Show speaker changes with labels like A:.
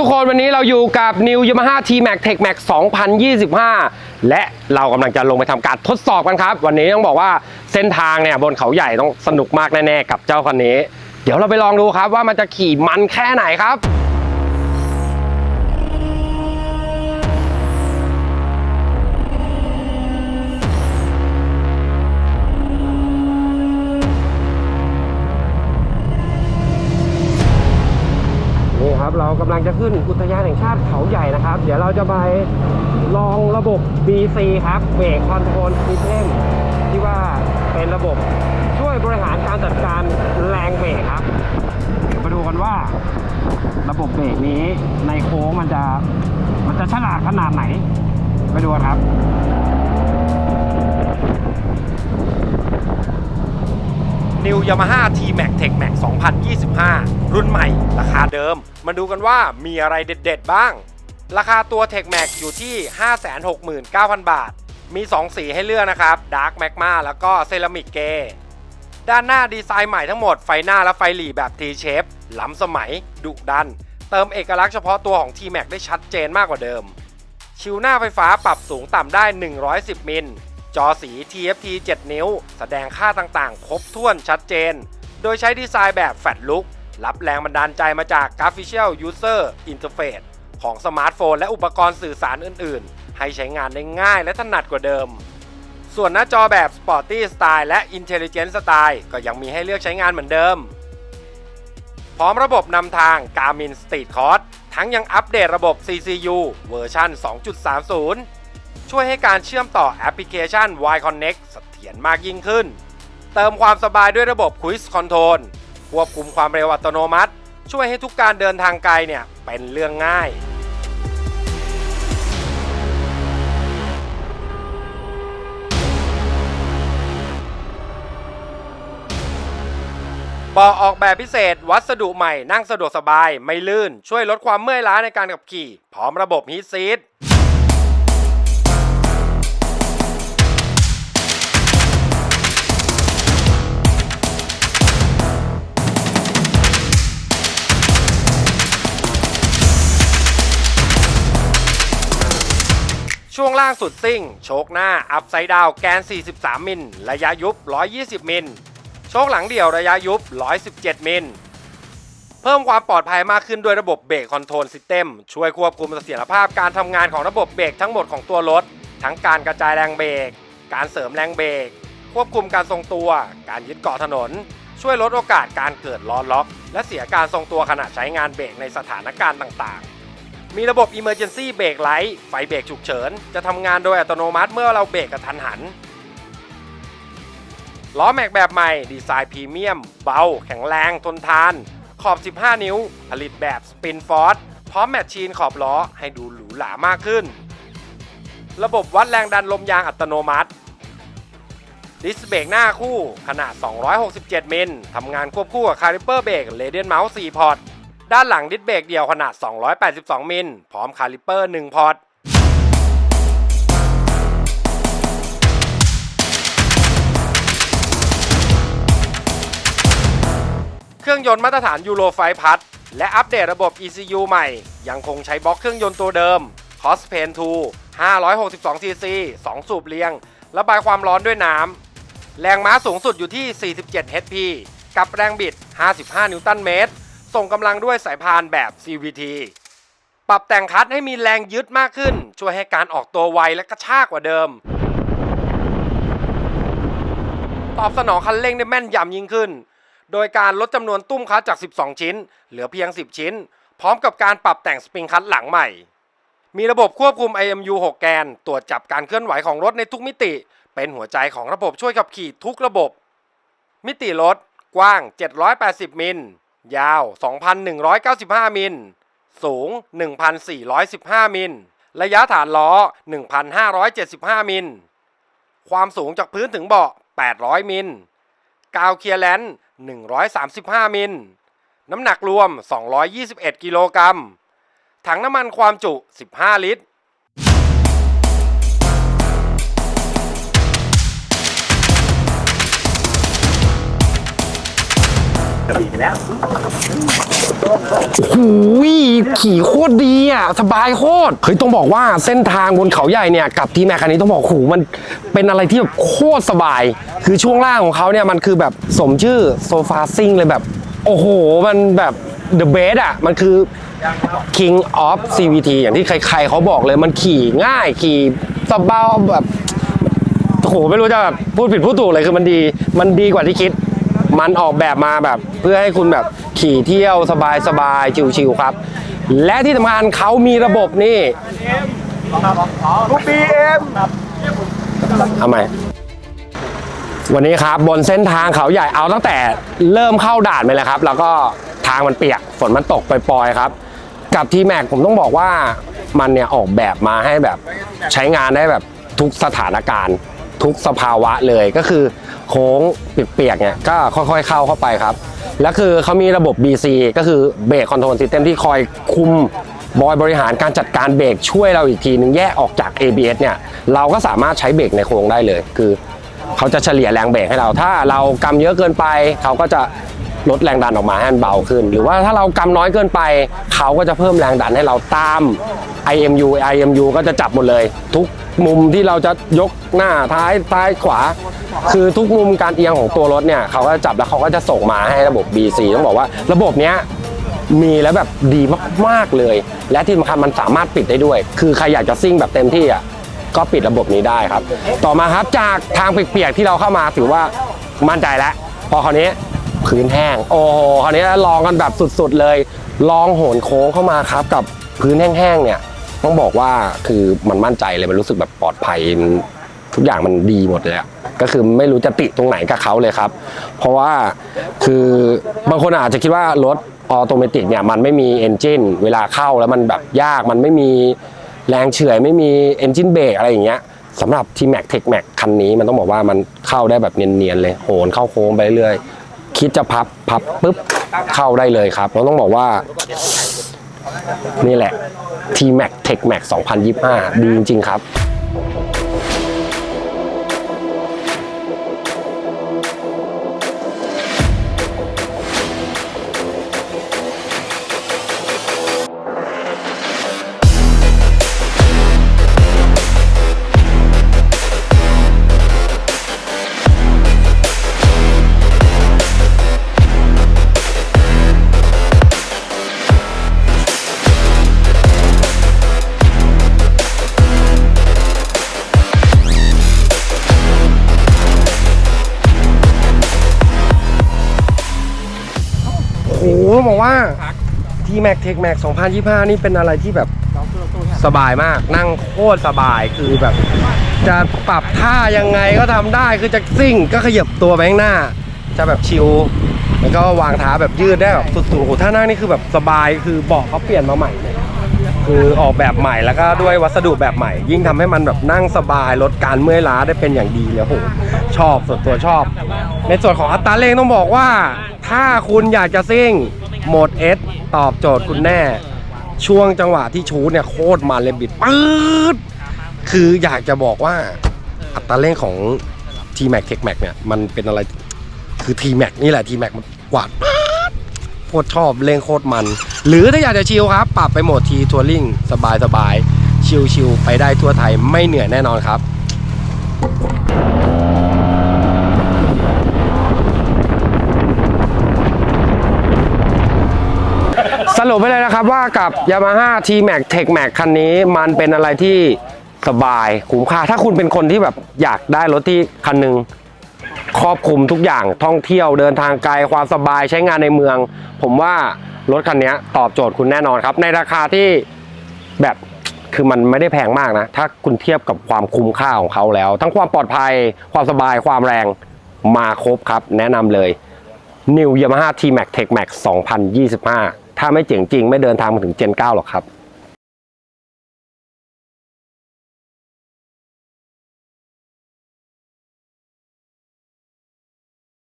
A: ทุกคนวันนี้เราอยู่กับ New Yamaha T-Max Tech Max 2025 และเรากำลังจะลงไปทำการทดสอบกันครับ วันนี้ต้องบอกว่าเส้นทางเนี่ยบนเขาใหญ่ต้องสนุกมากแน่ๆกับเจ้าคันนี้ เดี๋ยวเราไปลองดูครับว่ามันจะขี่มันแค่ไหนครับ กำลังจะขึ้นอุทยานแห่งชาติเขาใหญ่นะครับ เดี๋ยวเราจะไปลองระบบ BC ครับเบรกคอนโทรลซิสเต็มที่ว่าเป็นระบบช่วยบริหารการจัดการแรงเบรกครับเดี๋ยวมาดูกันว่า ระบบเบรกนี้ในโค้งมันจะมันจะฉลาดขนาดไหนไปดูกันครับ New Yamaha T-Max Tech Max 2025 รุ่นใหม่ ราคาเดิม มาดูกันว่ามีอะไรเด็ดๆบ้าง ราคาตัว Tech Max อยู่ที่ 569,000 บาท มี 2 สีให้เลือกนะครับ Dark Magma แล้วก็ Ceramic Grey ด้านหน้าดีไซน์ใหม่ทั้งหมดไฟหน้าและไฟหลีแบบ T-shape ล้ำสมัย ดุดัน เติมเอกลักษณ์เฉพาะตัวของ T-Max ได้ชัดเจนมากกว่าเดิม ชิวหน้าไฟฟ้าปรับสูงต่ำได้ 110 มิล จอสี TFT 7 นิ้ว แสดงค่าต่างๆ ครบถ้วนชัดเจน โดยใช้ดีไซน์แบบแฟลตลุกรับแรงบันดาลใจมาจาก Graphical User Interface ของสมาร์ทโฟนและอุปกรณ์สื่อสารอื่นๆ ให้ใช้งานได้ง่ายและถนัดกว่าเดิม ส่วนหน้าจอแบบ Sporty Style และ Intelligent Style ก็ยังมีให้เลือกใช้งานเหมือนเดิม พร้อมระบบนำทาง Garmin Street Course ทั้งยังอัปเดตระบบ CCU เวอร์ชัน2.30 ช่วยให้การเชื่อมต่อแอปพลิเคชัน Y Connect เสถียรมากยิ่งขึ้น เติมความสบายด้วยระบบ Quiz Control ควบคุมความเร็วอัตโนมัติ ช่วยให้ทุกการเดินทางไกลเนี่ยเป็นเรื่องง่ายเบาะออกแบบพิเศษ วัสดุใหม่นั่งสะดวกสบายไม่ลื่น ช่วยลดความเมื่อยล้าในการขับขี่ พร้อมระบบฮีทซีท ช่วงล่างสุดซิ่ง โชคหน้าอัพไซด์ดาวแกน 43 มิล ระยะยุบ 120 มิล โชคหลังเดี่ยวระยะยุบ 117 มิล เพิ่มความปลอดภัยมากขึ้นด้วยระบบเบรกคอนโทรลซิสเต็มช่วยควบคุมเสถียรภาพการทำงานของระบบเบรกทั้งหมดของตัวรถ ทั้งการกระจายแรงเบรก การเสริมแรงเบรก ควบคุมการทรงตัว การยึดเกาะถนน ช่วยลดโอกาสการเกิดล้อล็อก และเสียการทรงตัวขณะใช้งานเบรกในสถานการณ์ต่างๆ มีระบบ Emergency Brake Light ไฟเบรกฉุกเฉิน จะทำงานโดยอัตโนมัติเมื่อเราเบรกกระทันหัน ล้อแม็กแบบใหม่ดีไซน์พรีเมียม เบา แข็งแรงทนทาน ขอบ 15 นิ้ว ผลิตแบบสปินฟอร์พร้อมแมชชีนขอบล้อให้ดูหรูหรามากขึ้น ระบบวัดแรงดันลมยางอัตโนมัติดิสเบรกหน้าคู่ขนาด 267 มิล ทำงานควบคู่กับคาลิเปอร์เบรกเรเดียนเมาส์4พอร์ต ด้านหลังดิสเบรกเดียวขนาด 282 มิล พร้อมคาลิเปอร์ 1 พอร์ตเครื่องยนต์มาตรฐานยูโรไฟพัดและอัปเดตระบบ ECU ใหม่ ยังคงใช้บล็อกเครื่องยนต์ตัวเดิม c o s p a n 2 562 cc 2 สูบเรียง ระบายความร้อนด้วยน้ำ แรงม้าสูงสุดอยู่ที่ 47 HP กับแรงบิด 55 นิวตันเมตร ส่งกำลังด้วยสายพานแบบ CVT ปรับแต่งคัดให้มีแรงยึดมากขึ้น ช่วยให้การออกตัวไวและกระชากกว่าเดิม ตอบสนองคันเร่งได้แม่นยำยิ่งขึ้น โดยการลดจำนวนตุ้มคัดจาก 12 ชิ้น เหลือเพียง 10 ชิ้น พร้อมกับการปรับแต่งสปริงคัดหลังใหม่ มีระบบควบคุม IMU 6 แกน ตรวจจับการเคลื่อนไหวของรถในทุกมิติ เป็นหัวใจของระบบช่วยขับขี่ทุกระบบ มิติรถกว้าง 780 มิล ยาว 2,195 มิล สูง 1,415 มิล ระยะฐานล้อ 1,575 มิล ความสูงจากพื้นถึงเบาะ 800 มิล กาวเคียร์แลนด์135 มิล น้ำหนักรวม 221 กิโลกรัม ถังน้ำมันความจุ 15 ลิตร
B: ขี่โคตรดีอะสบายโคตรเฮ้ยต้องบอกว่าเส้นทางบนเขาใหญ่เนี่ยกับทีแม็กคันนี้ต้องบอกโหมันเป็นอะไรที่แบบโคตรสบาย คือช่วงล่างของเขาเนี่ยมันคือแบบสมชื่อโซฟาซิ่งเลยแบบ โอ้โห มันแบบ the best อะมันคือ king of CVT อย่างที่ใครๆเขาบอกเลยมันขี่ง่ายขี่สบายแบบโอ้โหไม่รู้จะแบบพูดผิดพูดถูกเลยคือมันดี มันดีกว่าที่คิด มันออกแบบมาแบบ เพื่อให้คุณแบบขี่เที่ยวสบายสบายชิวๆครับ และที่สำคัญเขามีระบบนี่
A: บีเอ็ม
B: ทำไมวันนี้ครับบนเส้นทางเขาใหญ่เอาตั้งแต่เริ่มเข้าด่านไปเลยครับ แล้วก็ทางมันเปียกฝนมันตกปล่อยๆครับ กับทีแม็กผมต้องบอกว่ามันเนี่ยออกแบบมาให้แบบใช้งานได้แบบทุกสถานการณ์ ทุกสภาวะเลยก็คือโค้งเปียกๆเนี่ยก็ค่อยๆเข้าเข้าไปครับ แล้วคือเขามีระบบ BC ก็คือเบรกคอนโทรลซิสเต็มที่คอยคุมบอยบริหารการจัดการเบรกช่วยเราอีกทีนึงแยกออกจาก ABS เนี่ยเราก็สามารถใช้เบรกในโค้งได้เลย คือเขาจะเฉลี่ยแรงเบรกให้เรา ถ้าเรากำเยอะเกินไป เขาก็จะ ลดแรงดันออกมาให้มันเบาขึ้น หรือว่าถ้าเรากำน้อยเกินไป เขาก็จะเพิ่มแรงดันให้เราตาม IMU IMU ก็จะจับหมดเลย ทุกมุมที่เราจะยกหน้าท้ายท้ายขวา คือทุกมุมการเอียงของตัวรถเนี่ยเขาก็จะจับแล้วเขาก็จะส่งมาให้ระบบ BC ต้องบอกว่าระบบเนี้ยมีแล้วแบบดีมากๆเลย และที่สำคัญมันสามารถปิดได้ด้วย คือใครอยากจะซิ่งแบบเต็มที่อะก็ปิดระบบนี้ได้ครับ ต่อมาครับจากทางเปียกๆที่เราเข้ามาถือว่ามั่นใจแล้ว พอคราวนี้ พื้นแห้ง โอ้โหคราวนี้ลองกันแบบสุดๆเลย ลองโหนโค้งเข้ามาครับ กับพื้นแห้งๆเนี่ยต้องบอกว่าคือมันมั่นใจเลยมันรู้สึกแบบปลอดภัยทุกอย่างมันดีหมดเลยอะก็คือไม่รู้จะติตรงไหนกับเขาเลยครับ เพราะว่าคือบางคนอาจจะคิดว่ารถออโตเมติกเนี่ยมันไม่มีเอนจินเวลาเข้าแล้วมันแบบยากมันไม่มีแรงเฉื่อยไม่มีเอนจินเบรกอะไรอย่างเงี้ยสำหรับทีแม็กเทคแม็กคันนี้มันต้องบอกว่ามันเข้าได้แบบเนียนๆเลย โหนเข้าโค้งไปเรื่อย คิดจะพับพับปุ๊บเข้าได้เลยครับเราต้องบอกว่า นี่แหละ T-Max Tech Max 2025 ดีจริง ๆ ครับ ต้องบอกว่า T-Max Tech Max 2025 นี่เป็นอะไรที่แบบสบายมาก นั่งโคตรสบายคือแบบ จะปรับท่ายังไงก็ทำได้คือจะซิ่งก็ขยับตัวไปข้างหน้า จะแบบชิลแล้วก็วางเท้าแบบยืดได้แบบสุดๆโอ้โหถ้านั่งนี่คือแบบสบายคือเบาะเขาเปลี่ยนมาใหม่เลย คือออกแบบใหม่แล้วก็ด้วยวัสดุแบบใหม่ ยิ่งทำให้มันแบบนั่งสบายลดการเมื่อยล้าได้เป็นอย่างดีเลยโหชอบส่วนตัวชอบ ในส่วนของอัตราเร่งต้องบอกว่า ถ้าคุณอยากจะซิ่งโหมด S ตอบโจทย์คุณแน่ ช่วงจังหวะที่ชูเนี่ยโคตรมันเลยบิดปื๊ดคืออยากจะบอกว่าอัตราเร่งของ T-Max Tech Max เนี่ยมันเป็นอะไรคือ T-Max นี่แหละ T-Max มันกวาดโคตรชอบเร่งโคตรมัน หรือถ้าอยากจะชิลครับ ปรับไปโหมด T Touring สบายสบายชิลชิลๆไปได้ทั่วไทยไม่เหนื่อยแน่นอนครับสรุปไปเลยนะครับว่ากับ Yamaha T-Max Tech Max คันนี้มันเป็นอะไรที่สบายคุ้มค่า ถ้าคุณเป็นคนที่แบบอยากได้รถที่คันหนึ่งครอบคลุมทุกอย่างท่องเที่ยวเดินทางไกลความสบายใช้งานในเมือง ผมว่า รถคันนี้ตอบโจทย์คุณแน่นอนครับ ในราคาที่แบบคือมันไม่ได้แพงมากนะ ถ้าคุณเทียบกับความคุ้มค่าของเขาแล้ว ทั้งความปลอดภัย ความสบายความแรงมาครบครับ แนะนำเลย New Yamaha T-Max Tech Max 2025 ถ้าไม่เจ๋งจริง ไม่เดินทางมาถึง Gen 9 หรอกครับ